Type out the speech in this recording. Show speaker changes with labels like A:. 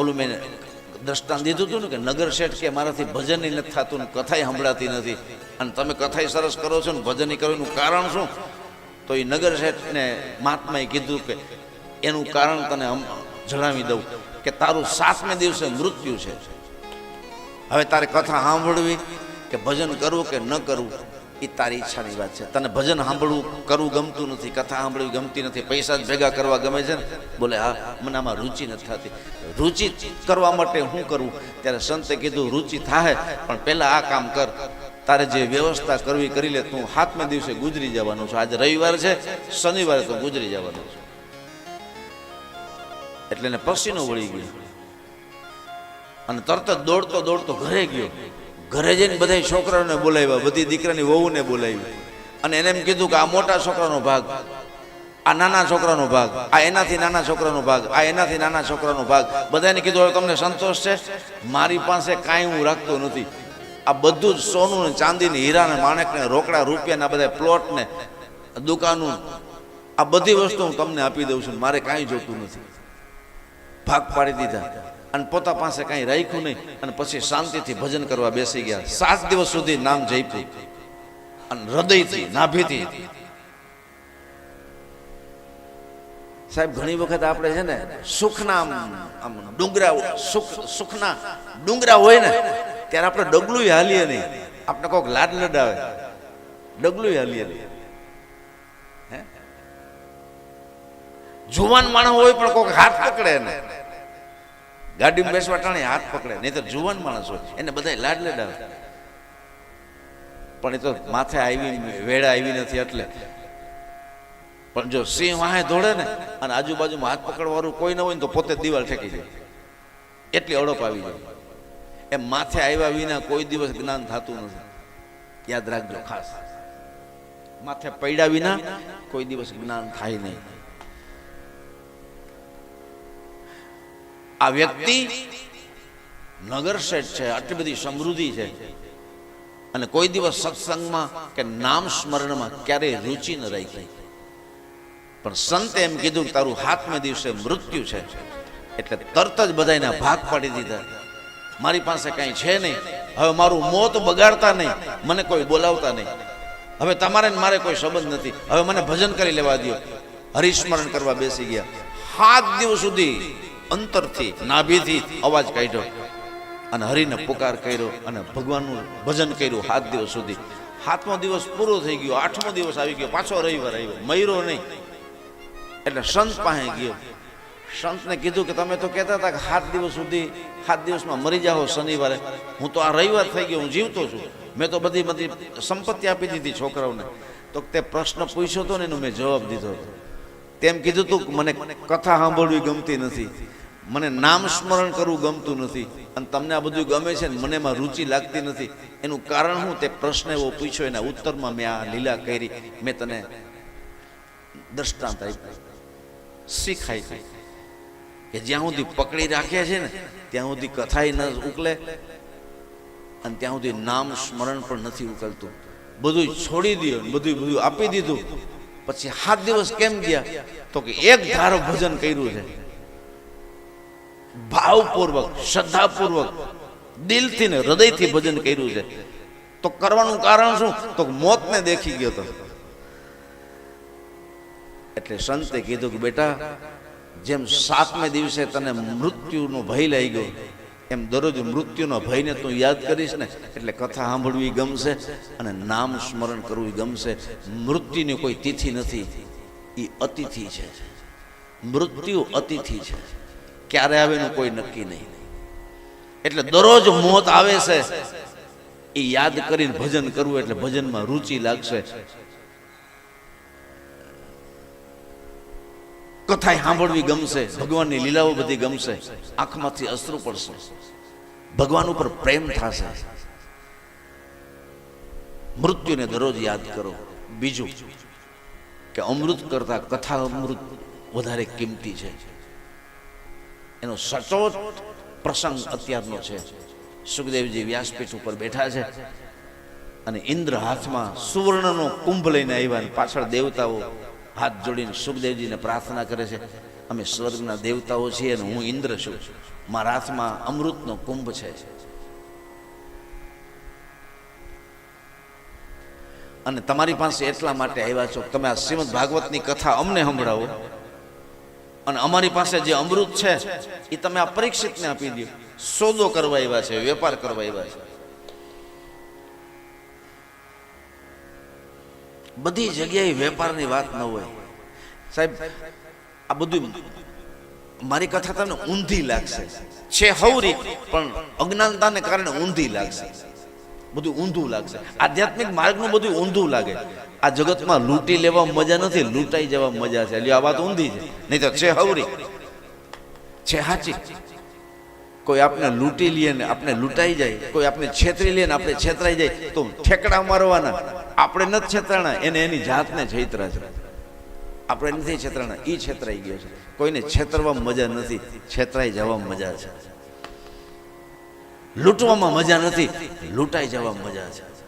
A: ઓલું મેં દ્રષ્ટાંત દીધું હતું ને કે નગર શેઠ કે મારાથી ભજન નથી થતું ને કથાય સંભળાતી નથી. અને તમે કથાય સરસ કરો છો ને ભજન કરવાનું કારણ શું? તો એ નગર શેઠને મહાત્માએ કીધું કે એનું કારણ તને જણાવી દઉં કે તારું સાતમે દિવસે મૃત્યુ છે. હવે તારે કથા સાંભળવી કે ભજન કરવું કે ન કરવું? એ તારી ઈચ્છાની વાત છે. તને ભજન સાંભળવું, કરવું ગમતું નથી, કથા સાંભળવી ગમતી નથી, પૈસા જ ભેગા કરવા ગમે છે ને? બોલે, હા, મને આમાં રુચિ નથી થતી. રુચિ કરવા માટે હું કરવું ત્યારે સંતે કીધું, રુચિ થાય પણ પહેલાં આ કામ કર. તારે જે વ્યવસ્થા કરવી કરી લે, તું હાથમાં દિવસે ગુજરી જવાનું છું. આજે રવિવાર છે, શનિવારે તો ગુજરી જવાનું છું. એટલે એને પસીનો વળી ગયો. અને તરત જ દોડતો દોડતો ઘરે ગયો. ઘરે જઈને બધા છોકરાઓને બોલાવ્યા, બધી દીકરાની વહુને બોલાવી. અને એને એમ કીધું કે આ મોટા છોકરાનો ભાગ, આ નાના છોકરાનો ભાગ, આ એનાથી નાના છોકરાનો ભાગ, આ એનાથી નાના છોકરાનો ભાગ. બધાને કીધું, હવે તમને સંતોષ છે? મારી પાસે કાંઈ હું રાખતો નથી. આ બધું જ સોનું ને ચાંદી ને હીરા ને માણેક ને રોકડા રૂપિયા ને બધા પ્લોટ ને દુકાનો આ બધી વસ્તુ હું તમને આપી દઉં છું મારે કાંઈ જોતું નથી. ભાગ પાડી દીધા. અને પોતા પાસે કાંઈ રાખ્યું નહીં. અને પછી શાંતિથી ભજન કરવા બેસી ગયા. સાત દિવસ સુધી નામ જઈપ્યું અને હૃદયથી, નાભીથી. સાહેબ, ઘણી વખત આપણે છે ને સુખના આમ ડુંગરા, સુખ, સુખના ડુંગરા હોય ને, ત્યારે આપણે ડગલું હાલીએ નહીં. આપણે કોઈક લાડ લડાવે. ડગલું હાલીએ નહીં. જુવાન માણસ હોય પણ કોઈક હાથ પકડે ને. ગાડીમાં બેસવા ટાણે હાથ પકડે, નહીં તો જુવાન માણસ હોય. એને બધા લાડ લડાવે પણ એ તો માથે આવી વેળા આવી નથી એટલે. પણ જો સિંહ વાહે દોડે ને, અને આજુબાજુમાં હાથ પકડવાળું કોઈ ન હોય ને તો પોતે દિવાલ ઠેકી જાય એટલી અડપ આવી જાય. એમ માથે આવ્યા વિના કોઈ દિવસ જ્ઞાન થતું નથી. યાદ રાખજો ખાસ. માથે પડ્યા વિના કોઈ દિવસ જ્ઞાન થાય નહીં. આ વ્યક્તિ નગર શેઠ છે, આટલી બધી સમૃદ્ધિ છે. અને કોઈ દિવસ સત્સંગમાં કે નામ સ્મરણમાં ક્યારેય રુચિ ન રાખી પણ સંતે એમ કીધું કે તારું હાથમે દિવસે મૃત્યુ છે. એટલે તરત જ બધાના ભાગ પાડી દીધા. મારી પાસે કાંઈ છે નહીં. હવે મારું મોત બગાડતા નહીં. મને કોઈ બોલાવતા નહીં. હવે તમારે મારે કોઈ સંબંધ નથી. હવે મને ભજન કરી લેવા દો હરિસ્મરણ કરવા બેસી ગયા. સાત દિવસ સુધી અંતરથી નાભીથી અવાજ કાઢ્યો અને હરિને પુકાર કર્યો અને ભગવાનનું ભજન કર્યું સાત દિવસ સુધી. સાતમો દિવસ પૂરો થઈ ગયો, આઠમો દિવસ આવી ગયો, પાછો રવિવાર આવ્યો. મયરો નહીં. એટલે સંત પાસે ગયો. સંતને કીધું કે તમે તો કહેતા હતા કે સાત દિવસ સુધી, સાત દિવસમાં મરી જાઓ શનિવારે. હું તો આ રવિવાર થઈ ગયો, હું જીવતો છું. મેં તો બધી બધી સંપત્તિ આપી દીધી છોકરાઓને. તો તે પ્રશ્ન પૂછ્યો હતો ને એનો મેં જવાબ દીધો હતો. તેમ કીધું તું મને કથા સાંભળવી ગમતી નથી. મને નામ સ્મરણ કરવું ગમતું નથી. અને તમને આ બધું ગમે છે ને મને એમાં રુચિ લાગતી નથી. એનું કારણ હું તે પ્રશ્ન એવો પૂછ્યો, એના ઉત્તરમાં મેં આ લીલા કરી. મેં તને દ્રષ્ટાંત આપ્યું. શીખાય છે કે જ્યાં સુધી પકડી રાખ્યા છે ને, ત્યાં સુધી કથાય ન ઉકલે અને ત્યાં સુધી નામ સ્મરણ પણ નથી ઉકલતું. બધું છોડી દો બધું બધું આપી દીધું. પછી સાત દિવસ કેમ ગયા? તો કે એક ધારો ભજન કર્યું છે. ભાવપૂર્વક, શ્રદ્ધાપૂર્વક, દિલથી ને હૃદયથી ભજન કર્યું છે. તો કરવાનું કારણ શું? તો મોતને દેખી ગયો તો. એટલે સંતે કીધું કે બેટા, જેમ સાતમે દિવસે તને મૃત્યુનો ભય લઈ ગયો એમ દરરોજ મૃત્યુનો ભયને તું યાદ કરીશ ને, એટલે કથા સાંભળવી ગમશે અને નામ સ્મરણ કરવું ગમશે. મૃત્યુની કોઈ તિથિ નથી. એ અતિથિ છે. મૃત્યુ અતિથિ છે. ક્યારે આવે એનું કોઈ નક્કી નહીં. એટલે દરરોજ મોત આવે છે, એ યાદ કરીને ભજન કરવું એટલે ભજનમાં રુચિ લાગશે. કથા સાંભળવી ગમશે, ભગવાનની લીલાઓ બધી ગમશે, આંખમાંથી અશ્રુ પડશે. ભગવાન ઉપર પ્રેમ થશે. મૃત્યુને દરરોજ યાદ કરો. બીજું કે અમૃત કરતા કથા અમૃત વધારે કિંમતી છે. એનો સચોટ પ્રસંગ અત્યારનો છે. સુખદેવજી વ્યાસપીઠ ઉપર બેઠા છે અને ઇન્દ્ર હાથમાં સુવર્ણનો કુંભ લઈને આવ્યા પાછળ દેવતાઓ હાથ જોડીને સુખદેવજીને પ્રાર્થના કરે છે. અમે સ્વર્ગના દેવતાઓ છીએ અને હું ઇન્દ્ર છું. મારા હાથમાં અમૃતનો કુંભ છે. અને તમારી પાસે એટલા માટે આવ્યા છો તમે આ શ્રીમદ ભાગવતની કથા અમને સંભળાવો. અને અમારી પાસે જે અમૃત છે, એ તમે આ પરીક્ષિતને આપી દો. સોદો કરવા આવ્યા છે, વેપાર કરવા આવ્યા છે. બધી જગ્યાએ વેપારની વાત ન હોય. સાહેબ, આ બધું મારી કથા તમને ઊંધી લાગશે. છે હવરી પણ અજ્ઞાનતાને કારણે ઊંધી લાગશે. બધું ઊંધું લાગશે. આધ્યાત્મિક માર્ગનું બધું ઊંધું લાગે. આ જગતમાં લૂંટી લેવા મજા નથી, લૂંટાઈ જવા મજા છે. એટલે આ વાત ઊંધી છે. નહીં તો છે હવરી. છે હાચી. કોઈ આપણે લૂંટી લઈએ ને આપણે લૂંટાઈ જાય. કોઈ આપણે છેતરી લે ને આપણે છેતરાઈ જાય, તો ઠેકડા મારવાના. આપણે નથી છેતરાણા, એને એની જાતને છેતરા છે. આપણે નથી છેતરાણા એ છેતરાઈ ગયો છે. કોઈને છેતરવામાં મજા નથી, છેતરાઈ જવામાં મજા છે. લૂંટવામાં મજા નથી લૂંટાઈ જવામાં મજા છે.